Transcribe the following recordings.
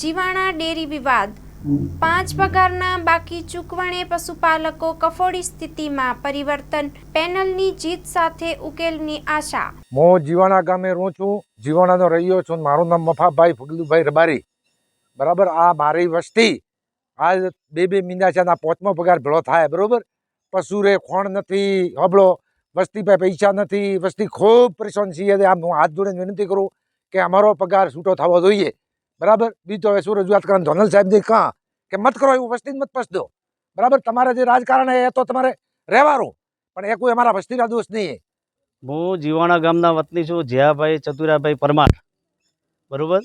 જીવાણા dairy વિવાદ. પાંચ પગારના બાકી ચૂકવણે પશુપાલકો કફોડી સ્થિતિમાં પરિવર્તન, પેનલની જીત સાથે ઉકેલની આશા. હું જીવાણા ગામે રહું છું, જીવાણાનો રહ્યો છું, મારું નામ મફાભાઈ ફગલુભાઈ રબારી. બરાબર? આ મારી વસ્તી. આ બે બે મહિના છે પાંચમો પગાર ભેળો થાય, બરોબર? પશુરે ખોણ નથી, હબળો. વસ્તી પાસે પૈસા નથી, વસ્તી ખૂબ પરેશાન છીએ. આમ હું હાથ જોડીને વિનંતી કરું કે અમારો પગાર છૂટો થવો જોઈએ. બરાબર? બીજો હવે શું રજૂઆત કરવાનું? ધોનલ સાહેબને કાં કે મત કરો, એવું વસ્તી મત પસદો બરાબર? તમારે જે રાજકારણ એ તો તમારે રહેવાનું. પણ એ કોઈ અમારા વસ્તીના દોષ નહીં હું. જીવાણા ગામના વતની છું, જયાભાઈ ચતુરાભાઈ પરમાર. બરાબર?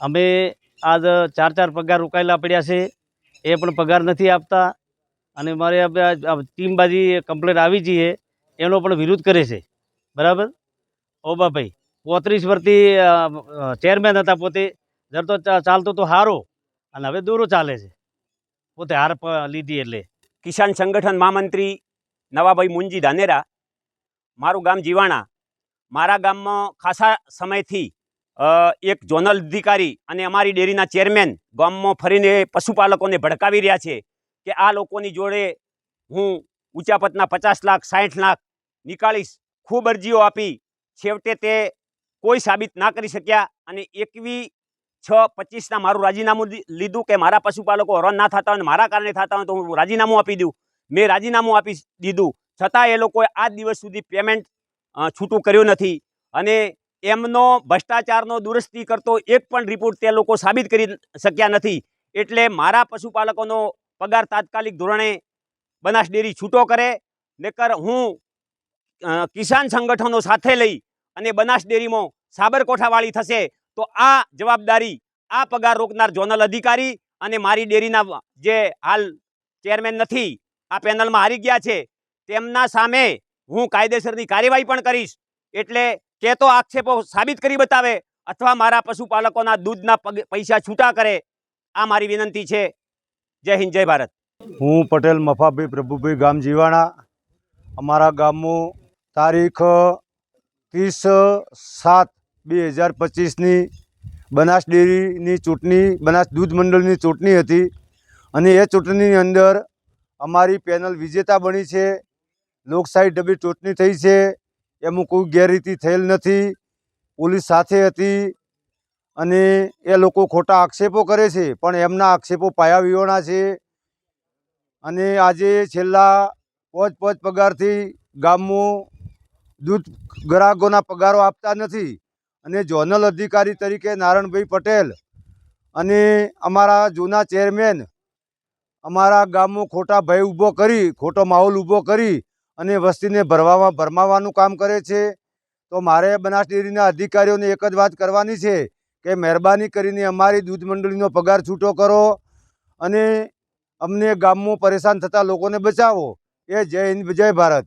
અમે આજ ચાર ચાર પગાર રોકાયેલા પડ્યા છે. એ પણ પગાર નથી આપતા. અને મારે આ ટીમબાજી કમ્પ્લેન આવી જઈએ એનો પણ વિરોધ કરે છે. બરાબર? ઓબાભાઈ, પોત્રીસ વર્ષથી ચેરમેન હતા પોતે. જરતો તો ચાલતો તો હારો, અને હવે દૂરું ચાલે છે. પોતે હાર લીધી એટલે. કિસાન સંગઠન મહામંત્રી નવાભાઈ મુંજી ધાનેરા, મારું ગામ જીવાણા, મારા ગામમાં ખાસા સમયથી એક ઝોનલ અધિકારી અને અમારી ડેરીના ચેરમેન ગામમાં ફરીને પશુપાલકોને ભડકાવી રહ્યા છે કે આ લોકોની જોડે હું ઉચાપતના પચાસ લાખ સાઠ લાખ નીકાળીશ. ખૂબ અરજીઓ આપી. છેવટે તે કોઈ સાબિત ના કરી શક્યા અને એકવી છ પચીસના મારું રાજીનામું લીધું કે મારા પશુપાલકો હરણ ના થતા હોય મારા કારણે થતા હોય તો હું રાજીનામું આપી દઉં. મેં રાજીનામું આપી દીધું. છતાં એ લોકોએ આ દિવસ સુધી પેમેન્ટ છૂટું કર્યું નથી. અને એમનો ભ્રષ્ટાચારનો દુરસ્તી કરતો એક પણ રિપોર્ટ તે લોકો સાબિત કરી શક્યા નથી. એટલે મારા પશુપાલકોનો પગાર તાત્કાલિક ધોરણે બનાસ ડેરી છૂટો કરે, નકર હું કિસાન સંગઠનો સાથે લઈ અને બનાસ ડેરીમાં સાબરકોઠાવાળી થશે તો આ જવાબદારી, આ પગાર રોકનાર ઝોનલ અધિકારી અને મારી ડેરીના જે હાલ ચેરમેન નથી, આ પેનલમાં હારી ગયા છે, તેમના સામે હું કાયદેસરની કાર્યવાહી પણ કરીશ. એટલે કે તો આક્ષેપો સાબિત કરી બતાવે અથવા મારા પશુપાલકોના દૂધના પૈસા છૂટા કરે, આ મારી વિનંતી છે. જય હિન્દ, જય ભારત. હું પટેલ મફાભાઈ પ્રભુભાઈ ગામ જીવાણા. અમારા ગામમાં તારીખ, ત્રીસ સાત બે હજાર પચીસની બનાસ ડેરીની ચૂંટણી, બનાસ દૂધ મંડળની ચૂંટણી હતી અને એ ચૂંટણીની અંદર અમારી પેનલ વિજેતા બની છે, લોકશાહી ડબી ચૂંટણી થઈ છે, એમાં કોઈ ગેરરીતિ થયેલ નથી, પોલીસ સાથે હતી અને એ લોકો ખોટા આક્ષેપો કરે છે, પણ એમના આક્ષેપો પાયા વિહોણા છે અને આજે છેલ્લા પોચ પોચ પગારથી ગામમાં દૂધ ગ્રાહકોના પગારો આપતા નથી. અને ઝોનલ અધિકારી તરીકે નારણભાઈ પટેલ અને અમારા જૂના ચેરમેન અમારા ગામમાં ખોટા ભય ઊભો કરી, ખોટો માહોલ ઊભો કરી અને વસ્તીને ભરવામાં, ભરમાવાનું કામ કરે છે. તો મારે બનાસ ડેરીના અધિકારીઓને એક જ વાત કરવાની છે કે મહેરબાની કરીને અમારી દૂધ મંડળીનો પગાર છૂટો કરો અને અમને ગામમાં પરેશાન થતા લોકોને બચાવો. એ જય હિન્દ, જય ભારત.